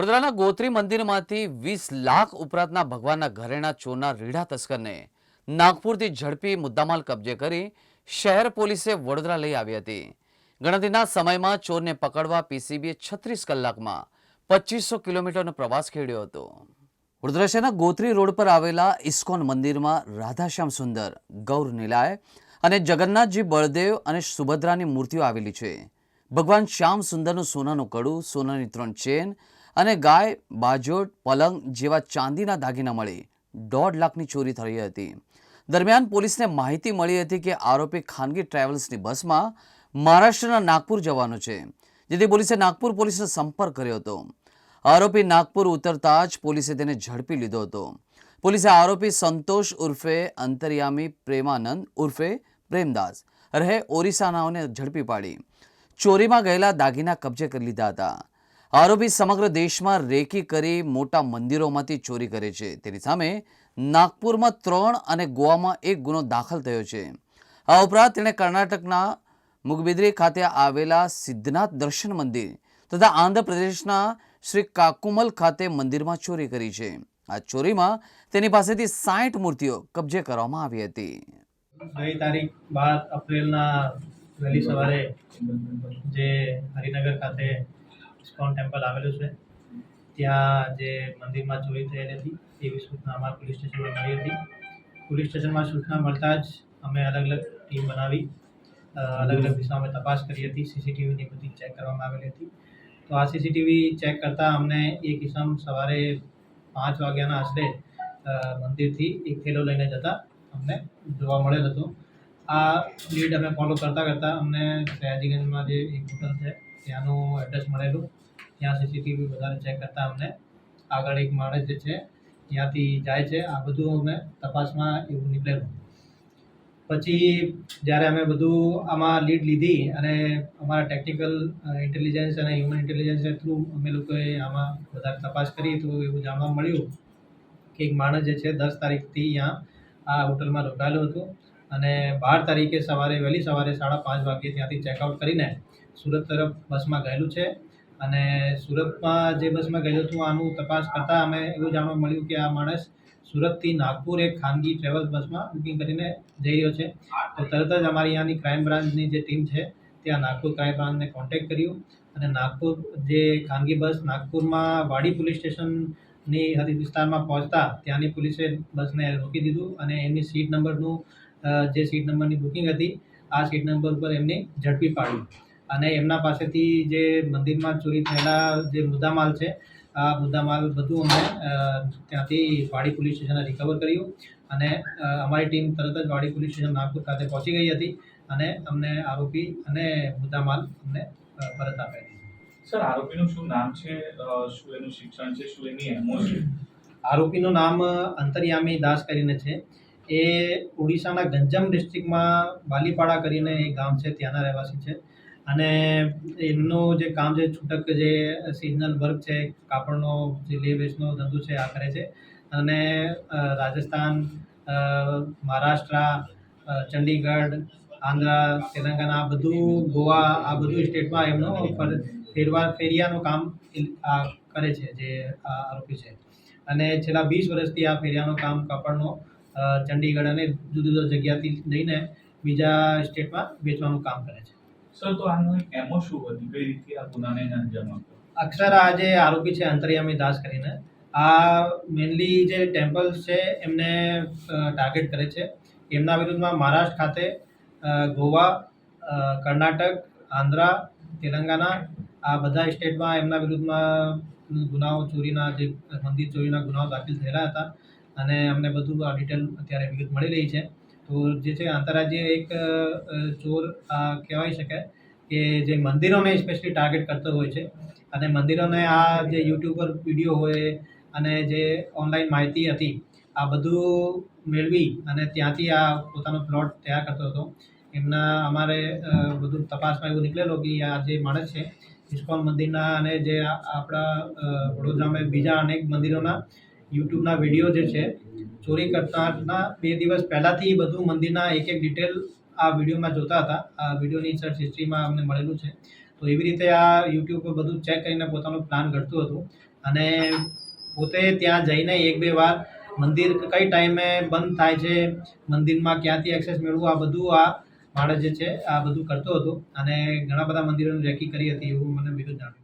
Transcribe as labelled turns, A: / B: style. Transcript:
A: વડોદરાના ગોત્રી મંદિરમાંથી વીસ લાખ ઉપરાંતના ભગવાનના ઘરેણા, ચોરના રીઢા તસ્કરને નાગપુરથી ઝડપી મુદ્દામાલ કબજે કરી શહેર પોલીસે વડોદરા લઈ આવી હતી. ગણતરીના સમયમાં ચોરને પકડવા પીસીબીએ છત્રીસ કલાકમાં પચીસો કિલોમીટરનો પ્રવાસ ખેડ્યો હતો. વડોદરા શહેરના ગોત્રી રોડ પર આવેલા ઇસ્કોન મંદિરમાં રાધાશ્યામ સુંદર, ગૌર નિલાય અને જગન્નાથજી બળદેવ અને સુભદ્રાની મૂર્તિઓ આવેલી છે. ભગવાન શ્યામ સુંદરનું સોનાનું કડું, સોનાની ત્રણ ચેન અને ગાય, બાજોટ, પલંગ જેવા ચાંદીના દાગીના મળી. દોઢ લાખની ચોરી થઈ હતી. દરમિયાન પોલીસને માહિતી મળી હતી કે આરોપી ખાનગી ટ્રાવેલ્સની બસમાં મહારાષ્ટ્રના નાગપુર જવાનો છે, જેથી પોલીસે નાગપુર પોલીસનો સંપર્ક કર્યો હતો. આરોપી નાગપુર ઉતરતા જ પોલીસે તેને ઝડપી લીધો હતો. પોલીસે આરોપી સંતોષ ઉર્ફે અંતર્યામી પ્રેમાનંદ ઉર્ફે પ્રેમદાસ રહે ઓરિસાનાઓને ઝડપી પાડી. ચોરીમાં ગયેલા દાગીના કબજે કરી લીધા હતા. આરોપી સમગ્ર દેશમાં રેકી કરી મોટા મંદિરોમાંથી ચોરી કરે છે. તેની સામે નાગપુરમાં ત્રણ અને ગોવામાં એક ગુનો દાખલ થયો છે. આ ઉપરાંત તેણે કર્ણાટકના મુગબિદ્રી ખાતે આવેલા સિદ્ધનાથ દર્શન મંદિર તથા આંધ્રપ્રદેશના શ્રી કાકુમલ ખાતે મંદિરમાં ચોરી કરી છે. આ ચોરીમાં તેની પાસેથી સાઠ મૂર્તિઓ કબજે કરવામાં આવી હતી.
B: ગઈ તારીખ બાર એપ્રિલના વહેલી સવારે જે હરિનગર ખાતે ઇસ્કોન ટેમ્પલ આવેલું છે. ત્યાં જે મંદિરમાં ચોરી થયેલી હતી, એવી સૂચના અમારા પોલીસ સ્ટેશનમાં મળી હતી. પોલીસ સ્ટેશનમાં સૂચના મળતા જ અમે અલગ અલગ ટીમ બનાવી અલગ અલગ દિશામાં તપાસ કરી હતી. સીસીટીવીની બધી ચેક કરવામાં આવેલી હતી. તો આ સીસીટીવી ચેક કરતાં અમને એક કિસ્મ સવારે પાંચ વાગ્યાના આશરે મંદિરથી એક થેલો લઈને જતા અમને જોવા મળેલ હતો. આ લીડ અમે ફોલો કરતાં કરતાં અમને સયાજીગંજમાં જે એક હોટલ છે, ત્યાંનું એડ્રેસ મળેલું. ત્યાં સીસીટીવી વધારે ચેક કરતાં અમને. આગળ એક માણસ જે છે, ત્યાંથી જાય છે. આ બધું અમે તપાસમાં એવું નીકળેલું. પછી જ્યારે અમે બધું આમાં લીડ લીધી અને અમારા ટેકનિકલ ઇન્ટેલિજન્સ અને હ્યુમન ઇન્ટેલિજન્સ થ્રુ અમે લોકોએ આમાં વધારે તપાસ કરી તો એવું જાણવા મળ્યું કે એક માણસ જે છે, દસ તારીખથી અહીંયા આ હોટલમાં રોકાયેલો હતો. અને બાર તારીખે સવારે વહેલી સવારે સાડા પાંચ વાગ્યે ત્યાંથી ચેકઆઉટ કરીને સુરત તરફ બસમાં ગયેલું છે. અને સુરતમાં જે બસમાં ગયેલું હતું આનું તપાસ કરતાં અમે એવું જાણવા મળ્યું કે આ માણસ સુરતથી નાગપુર એક ખાનગી ટ્રેવલ્સ બસમાં બુકિંગ કરીને જઈ રહ્યો છે. તો તરત જ અમારી અહીંયાની ક્રાઇમ બ્રાન્ચની જે ટીમ છે, ત્યાં નાગપુર ક્રાઇમ બ્રાન્ચને કોન્ટેક્ટ કર્યું અને નાગપુર જે ખાનગી બસ નાગપુરમાં વાડી પોલીસ સ્ટેશનની હદ વિસ્તારમાં પહોંચતા ત્યાંની પોલીસે બસને રોકી દીધું અને એમની સીટ નંબરનું જે સીટ નંબરની બુકિંગ હતી આ સીટ નંબર ઉપર એમને ઝડપી પાડ્યું. અને એમના પાસેથી જે મંદિરમાં ચોરી થયેલા જે મુદ્દામાલ છે આ મુદ્દામાલ બધું અમે ત્યાંથી વાડી પોલીસ સ્ટેશને રિકવર કર્યું. અને અમારી ટીમ તરત જ વાડી પોલીસ સ્ટેશન નાગપુર ખાતે પહોંચી ગઈ હતી અને અમને આરોપી અને મુદ્દામાલ અમને પરત આપ્યા
C: સર આરોપીનું શું નામ છે? શું એનું શિક્ષણ છે? શું એની એમો છે?
B: આરોપીનું નામ અંતર્યામી દાસ કરીને છે. એ ઓડિશાના ગંજમ ડિસ્ટ્રિક્ટમાં બાલીપાડા કરીને એ ગામ છે, ત્યાંના રહેવાસી છે. અને એમનું જે કામ છે, છૂટક જે સિઝનલ વર્ક છે, કાપડનો જે લે વેચનો ધંધો છે, આ કરે છે. અને રાજસ્થાન મહારાષ્ટ્ર ચંડીગઢ, આંધ્રા, તેલંગાણા, આ બધું ગોવા, આ બધું સ્ટેટમાં એમનો ફેરવા, ફેરિયાનું કામ કરે છે, જે આરોપી છે. અને છેલ્લા વીસ વર્ષથી આ ફેરિયાનું કામ, કાપડનો ચંડીગઢ અને જુદી જુદી જગ્યાથી લઈને બીજા સ્ટેટમાં વેચવાનું કામ કરે છે.
C: સર તો આનો એમો શું હતી? કઈ રીતે આ ગુનાને અંજામ આપ્યો?
B: અક્ષર આ જે આરોપી છે અંતર્યામી દાસ કરીને આ મેનલી જે ટેમ્પલ્સ છે એમને ટાર્ગેટ કરે છે. એમના વિરુદ્ધમાં મહારાષ્ટ્ર ખાતે ગોવા કર્ણાટક આંધ્રા તેલંગાના આ બધા સ્ટેટમાં એમના વિરુદ્ધમાં ગુનાઓ ચોરીના જે મંદિર ચોરીના ગુનાઓ દાખલ થયેલા હતા. અને અમને બધું આ ડિટેલ અત્યારે વિગત મળી રહી છે. તો જે છે આંતરરાજ્ય એક ચોર કહેવાય શકાય કે જે મંદિરોને સ્પેશિયલી ટાર્ગેટ કરતો હોય છે. અને મંદિરોને આ જે યુટ્યુબ પર વીડિયો હોય અને જે ઓનલાઈન માહિતી હતી, આ બધું મેળવી અને ત્યાંથી આ પોતાનો પ્લોટ તૈયાર કરતો હતો. એમના અમારે બધું તપાસમાં એવું નીકળેલો કે આ જે માણસ છે, ઇસ્કોન મંદિરના અને જે આપણા વડોદરામાં બીજા અનેક મંદિરોના યુટ્યુબના વીડિયો જે છે, ચોરી કરતાના બે દિવસ પહેલાંથી બધું મંદિરના એક એક ડિટેલ આ વિડીયોમાં જોતા હતા. આ વિડીયોની સર્ચ હિસ્ટ્રીમાં અમને મળેલું છે. તો એવી રીતે આ યુટ્યુબ પર બધું ચેક કરીને પોતાનો પ્લાન ઘડતું હતું. અને પોતે ત્યાં જઈને એક બે વાર મંદિર કઈ ટાઈમે બંધ થાય છે, મંદિરમાં ક્યાંથી એક્સેસ મેળવવું, આ બધું આ માણસ જે છે, આ બધું કરતો હતો. અને ઘણા બધા મંદિરોની રેકી કરી હતી એવું મને વિગત જાણવા